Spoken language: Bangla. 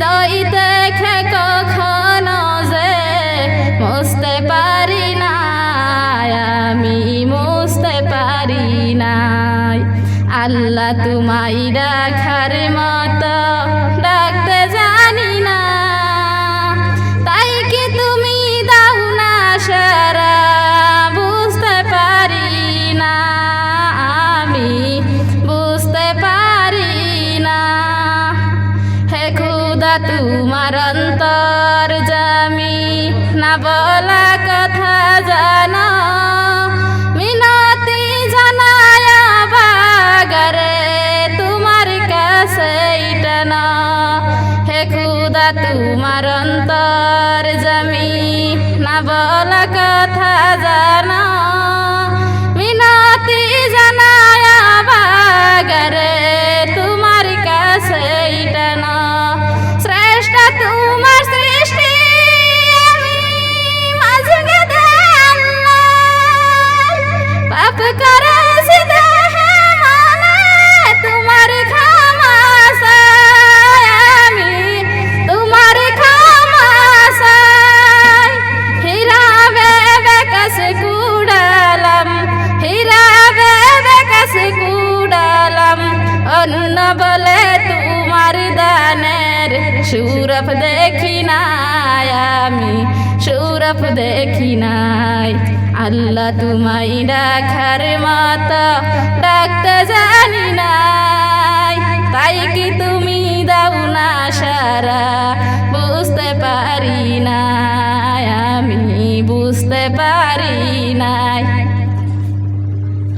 হৃদয়তে কখনো যে মুছতে পারি না আমি মুছতে পারি না আল্লাহ তোমায় রাখার মতো ডাকতে খোদা তোমার অন্তর জামি। না বলা কথা জানা। মিনতি জানায়া বাগারে, তোমার কাছে টানা হে খোদা, তোমার অন্তর জামি। না বলা কথা জানা। সুরফ দেখি নাই আমি, সুরফ দেখি নাই আল্লাহ তুমাই ডাকার মাতা ডাকতে জানি নাই। তাই কি তুমি দাও না সারা?